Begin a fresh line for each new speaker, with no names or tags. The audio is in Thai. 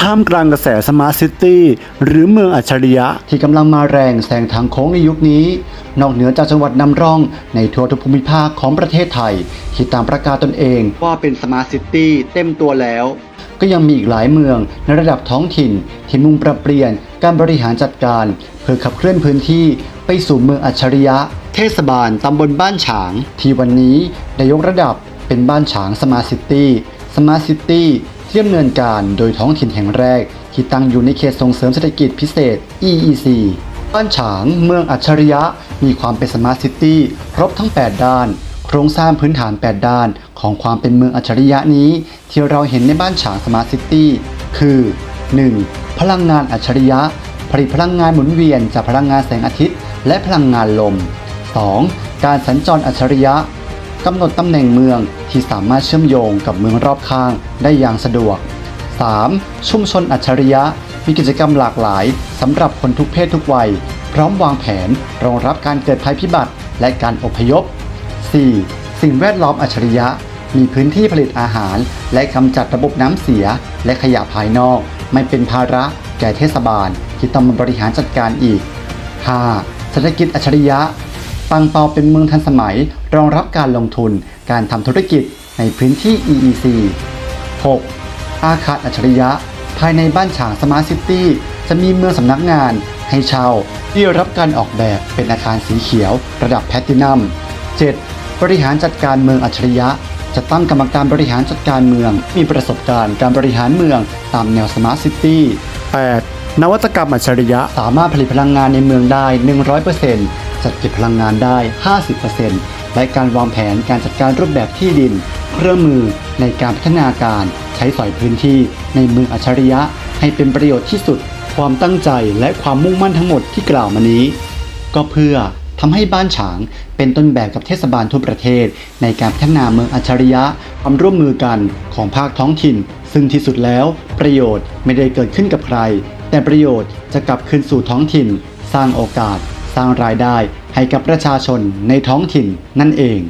ท่ามกลางกระแสสมาร์ทซิตี้หรือเมืองอัจฉริยะ ที่กำลังมาแรงแซงทางโค้งในยุคนี้ นอกเหนือจากจังหวัดนำร่องในทั่วทุกภูมิภาคของประเทศไทย ที่ตามประกาศตนเอง ว่าเป็นสมาร์ทซิตี้เต็มตัวแล้ว ก็ยังมีอีกหลายเมืองในระดับท้องถิ่น ที่มุ่งปรับเปลี่ยนการบริหารจัดการ เพื่อขับเคลื่อนพื้นที่ไปสู่เมืองอัจฉริยะ เทศบาลตำบลบ้านฉาง ที่วันนี้ได้ยกระดับเป็นบ้านฉางสมาร์ทซิตี้สมาร์ทซิตี้ ที่ดำเนินการโดยท้องถิ่นแห่งแรก ที่ตั้งอยู่ในเขตส่งเสริมเศรษฐกิจพิเศษ EEC บ้านฉางเมืองอัจฉริยะ มีความเป็นสมาร์ทซิตี้ครบทั้ง 8 ด้าน โครงสร้างพื้นฐาน 8 ด้านของความเป็นเมืองอัจฉริยะนี้ ที่เราเห็นในบ้านฉางสมาร์ทซิตี้คือ 1. พลังงานอัจฉริยะ ผลิตพลังงานหมุนเวียนจากพลังงานแสงอาทิตย์ และพลังงานลม 2. การสัญจรอัจฉริยะ กำหนดตำแหน่งเมืองที่สามารถเชื่อมโยงกับเมืองรอบข้างได้อย่างสะดวก 3. ชุมชนอัจฉริยะ มีกิจกรรมหลากหลายสำหรับคนทุกเพศทุกวัย พร้อมวางแผนรองรับการเกิดภัยพิบัติและการอพยพ 4. สิ่งแวดล้อมอัจฉริยะ มีพื้นที่ผลิตอาหาร และกำจัดระบบน้ำเสีย และขยะภายนอก ไม่เป็นภาระแก่เทศบาล ที่ต้องมาบริหารจัดการอีก 5. เศรษฐกิจอัจฉริยะ ปังเปาเป็นเมืองทันสมัย รองรับการลงทุน การทำธุรกิจในพื้นที่ EEC 6. อาคารอัจฉริยะ ภายในบ้านฉางสมาร์ทซิตี้จะมีเมืองสำนักงาน ให้เช่าที่รับการออกแบบเป็นอาคารสีเขียว ระดับแพลตินัม 7. บริหารจัดการเมืองอัจฉริยะ จะตั้งกรรมการบริหารจัดการเมือง มีประสบการณ์การบริหารเมืองตามแนวสมาร์ทซิตี้ 8. นวัตกรรมอัจฉริยะ สามารถผลิตพลังงานในเมืองได้ 100%จัดเก็บพลังงานได้ 50%และการวางแผนการจัดการรูปแบบที่ดิน เครื่องมือในการพัฒนาการใช้สอยพื้นที่ในเมืองอัจฉริยะ ให้เป็นประโยชน์ที่สุด ความตั้งใจและความมุ่งมั่นทั้งหมดที่กล่าวมานี้ ก็เพื่อทำให้บ้านฉางเป็นต้นแบบกับเทศบาลทั่วประเทศ ในการพัฒนาเมืองอัจฉริยะความร่วมมือกันของภาคท้องถิ่น ซึ่งที่สุดแล้ว ประโยชน์ไม่ได้เกิดขึ้นกับใคร แต่ประโยชน์จะกลับคืนสู่ท้องถิ่น สร้างโอกาส สร้างรายได้ให้กับประชาชนในท้องถิ่นนั่นเอง